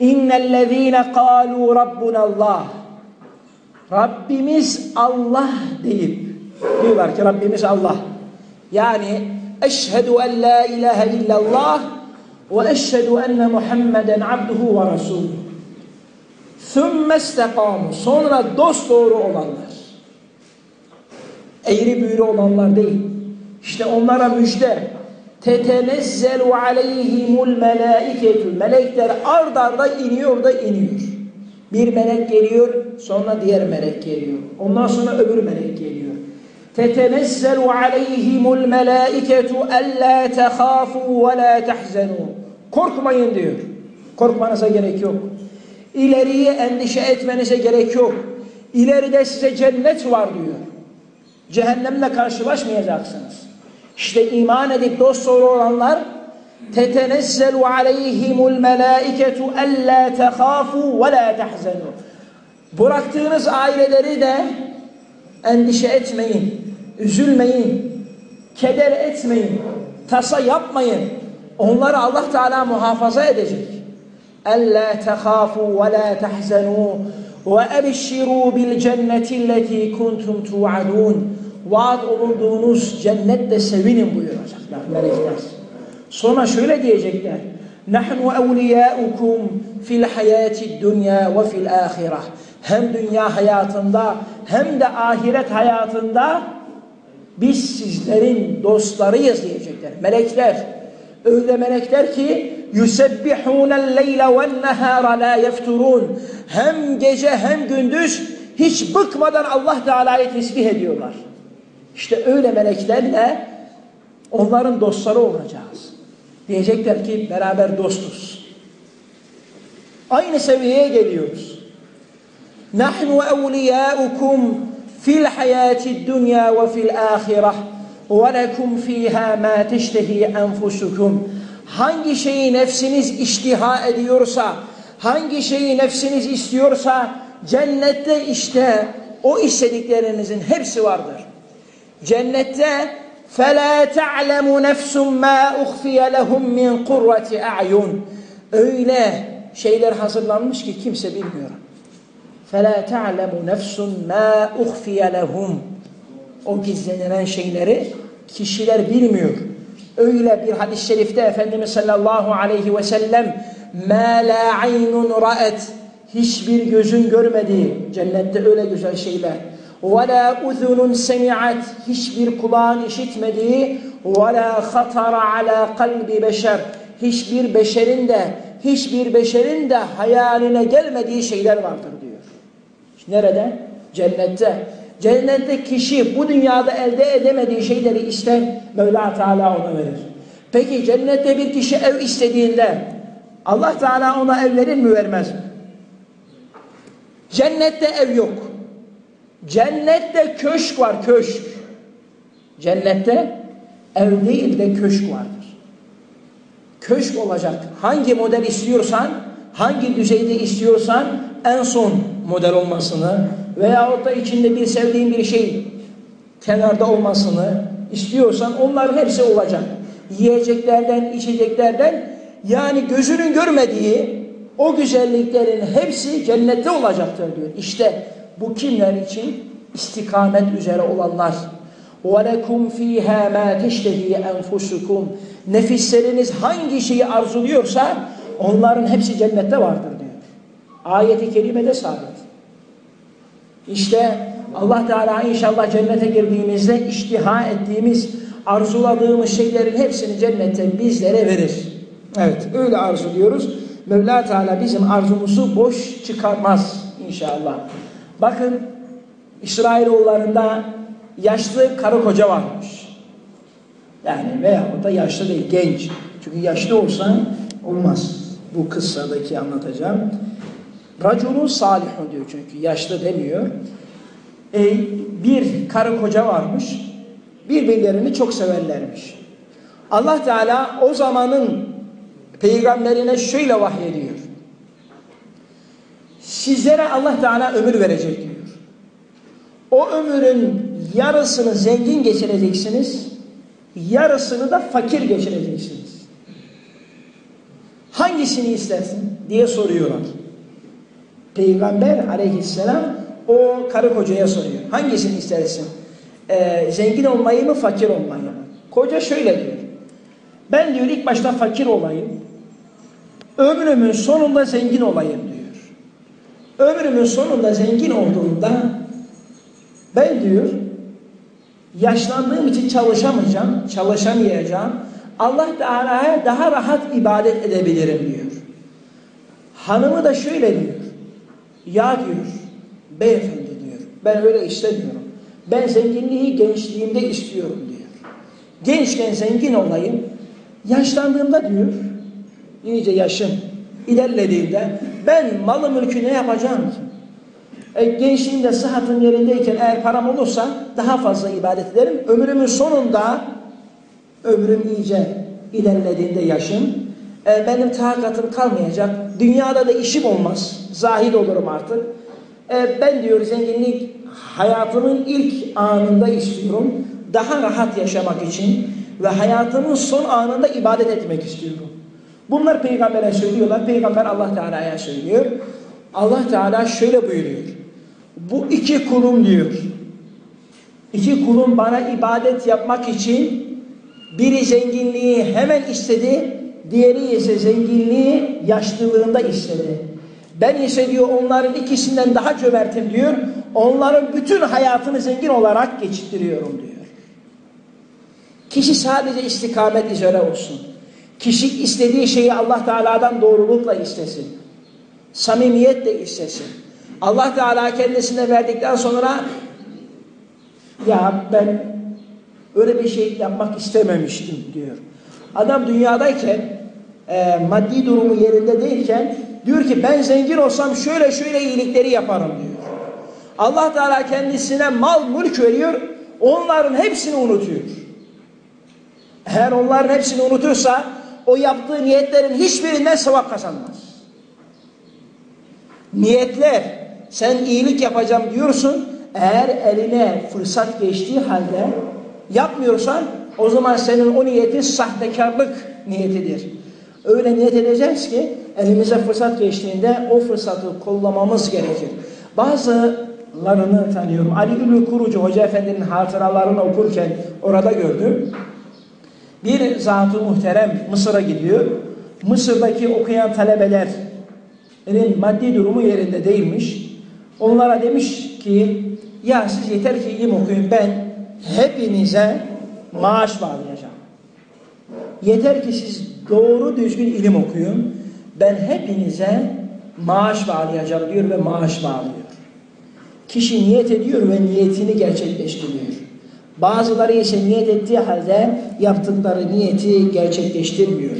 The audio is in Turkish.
İnnellezîne kâlû rabbunallah. Rabbimiz Allah deyip diyorlar ki Rabbimiz Allah. Yani eşhedü en la ilahe illallah ve eşhedü enne Muhammeden abduhu ve resuluhu. Thümme istekamu. Sonra dost doğru olanlar. Eğri büğrü olanlar değil. İşte onlara müjde. Tetenezzelu aleyhimul melaiketü. Melekler ard arda iniyor da iniyor. Bir melek geliyor, sonra diğer melek geliyor. Ondan sonra öbür melek geliyor. Tetenezzelu aleyhimul melaiketu ella tehafu ve la tahzenu. Korkmayın diyor. Korkmanıza gerek yok. İleriye endişe etmenize gerek yok. İleride size cennet var diyor. Cehennemle karşılaşmayacaksınız. İşte iman edip dost doğru olanlar tetenezzelu aleyhimul melaiketu ella tehafu ve la tahzenu. Bıraktığınız aileleri de endişe etmeyin, üzülmeyin, keder etmeyin, tasa yapmayın. Onları Allah Teala muhafaza edecek. Ella tehafu ve la tahzenu ve ebşiru bil cenneti alleti kuntum tu'adun. Vaat olunduğunuz cennette sevinin buyuracaklar melekler. Sonra şöyle diyecekler. Nahnu evliyaukum fil hayati dunya ve fil ahireh. Hem dünya hayatında hem de ahiret hayatında biz sizlerin dostlarıyız diyecekler. Melekler. Öyle melekler ki yusebbihûnel leyle ven nehâra la yefturun. Hem gece hem gündüz hiç bıkmadan Allah Teala'yı tesbih ediyorlar. İşte öyle meleklerle onların dostları olacağız. Diyecekler ki beraber dostuz. Aynı seviyeye geliyoruz. Nahnu evliyaukum fil hayati dunya ve fil ahireh ve lekum fiha ma teştehi enfusukum. Hangi şeyi nefsiniz iştiha ediyorsa, hangi şeyi nefsiniz istiyorsa cennette işte o istediklerinizin hepsi vardır. Cennette فَلَا تَعْلَمُ نَفْسٌ مَا اُخْفِيَ لَهُمْ مِنْ قُرَّةِ اَعْيُنْ Öyle şeyler hazırlanmış ki kimse bilmiyor. فَلَا تَعْلَمُ نَفْسٌ مَا اُخْفِيَ لَهُمْ O gizlenilen şeyleri kişiler bilmiyor. Öyle bir hadis-i şerifte Efendimiz sallallahu aleyhi ve sellem مَا لَا عَيْنٌ رَأَتْ Hiçbir gözün görmediği cennette öyle güzel şeyler. وَلَا اُذُنٌ سَمِعَتْ Hiçbir kulağın işitmediği وَلَا خَطَرَ عَلَى قَلْبِ beşer Hiçbir beşerin de hiçbir beşerin de hayaline gelmediği şeyler vardır diyor. Nerede? Cennette. Cennette kişi bu dünyada elde edemediği şeyleri ister, Mevla Teala ona verir. Peki cennette bir kişi ev istediğinde Allah Teala ona ev verir mi vermez mi? Cennette ev yok. Cennette köşk var köşk. Cennette ev değil de köşk vardır. Köşk olacak. Hangi model istiyorsan, hangi düzeyde istiyorsan en son model olmasını veyahut da içinde bir sevdiğin bir şey kenarda olmasını istiyorsan onların hepsi olacak. Yiyeceklerden, içeceklerden yani gözünün görmediği o güzelliklerin hepsi cennette olacaktır diyor. İşte bu kimler için? İstikamet üzere olanlar. وَلَكُمْ ف۪يهَا مَا تَشْتَهِي أَنْفُسُكُمْ Nefisleriniz hangi şeyi arzuluyorsa onların hepsi cennette vardır diyor. Ayeti kerimede sabit. İşte Allah Teala inşallah cennete girdiğimizde iştiha ettiğimiz, arzuladığımız şeylerin hepsini cennette bizlere verir. Evet öyle arzuluyoruz. Mevla Teala bizim arzumuzu boş çıkarmaz inşallah. Bakın İsrailoğullarında yaşlı karı koca varmış. Yani veyahut da yaşlı değil genç. Çünkü yaşlı olsan olmaz. Bu kıssadaki anlatacağım. Raculun salihun diyor çünkü yaşlı demiyor. E, bir karı koca varmış. Birbirlerini çok severlermiş. Allah Teala o zamanın peygamberine şöyle vahyediyor. Sizlere Allah Teala ömür verecek diyor. O ömrün yarısını zengin geçireceksiniz, yarısını da fakir geçireceksiniz. Hangisini istersin? diye soruyorlar. Peygamber aleyhisselam o karı kocaya soruyor. Hangisini istersin? Ee, zengin olmayı mı fakir olmayı mı? Koca şöyle diyor. Ben diyor ilk başta fakir olayım. Ömrümün sonunda zengin olayım. Ömrümün sonunda zengin olduğumda ben diyor yaşlandığım için çalışamayacağım, çalışamayacağım. Allah Teala'ya daha rahat ibadet edebilirim diyor. Hanımı da şöyle diyor. Ya diyor, beyefendi diyor, ben öyle istemiyorum. Ben zenginliği gençliğimde istiyorum diyor. Gençken zengin olayım, yaşlandığımda diyor, iyice yaşım ilerlediğinde ben malı mülkü ne yapacağım ki? E, gençliğimde sıhhatım yerindeyken eğer param olursa daha fazla ibadet ederim. Ömrümün sonunda ömrüm iyice ilerlediğinde yaşım e, benim takatım kalmayacak. Dünyada da işim olmaz. Zahid olurum artık. E, ben diyor zenginlik hayatımın ilk anında istiyorum. Daha rahat yaşamak için ve hayatımın son anında ibadet etmek istiyorum. Bunlar peygambere söylüyorlar. Peygamber Allah Teala'ya söylüyor. Allah Teala şöyle buyuruyor. Bu iki kulum diyor. İki kulum bana ibadet yapmak için biri zenginliği hemen istedi, diğeri ise zenginliği yaşlılığında istedi. Ben ise diyor onların ikisinden daha cömertim diyor. Onların bütün hayatını zengin olarak geçittiriyorum diyor. Kişi sadece istikamet üzere olsun. Kişi istediği şeyi Allah Teala'dan doğrulukla istesin. Samimiyetle istesin. Allah Teala kendisine verdikten sonra ya ben öyle bir şey yapmak istememiştim diyor. Adam dünyadayken e, maddi durumu yerinde değilken diyor ki ben zengin olsam şöyle şöyle iyilikleri yaparım diyor. Allah Teala kendisine mal mülk veriyor. Onların hepsini unutuyor. Eğer onların hepsini unutursa o yaptığı niyetlerin hiçbirinden sevap kazanmaz. Niyetler sen iyilik yapacağım diyorsun eğer eline fırsat geçtiği halde yapmıyorsan o zaman senin o niyetin sahtekarlık niyetidir. Öyle niyet edeceğiz ki elimize fırsat geçtiğinde o fırsatı kullanmamız gerekir. Bazılarını tanıyorum. Ali Ülü Kurucu Hoca Efendi'nin hatıralarını okurken orada gördüm. Bir zat-ı muhterem Mısır'a gidiyor. Mısır'daki okuyan talebelerin maddi durumu yerinde değilmiş. Onlara demiş ki ya siz yeter ki ilim okuyun ben hepinize maaş bağlayacağım. Yeter ki siz doğru düzgün ilim okuyun. Ben hepinize maaş bağlayacağım diyor ve maaş bağlıyor. Kişi niyet ediyor ve niyetini gerçekleştiriyor. Bazıları ise niyet ettiği halde yaptıkları niyeti gerçekleştirmiyor.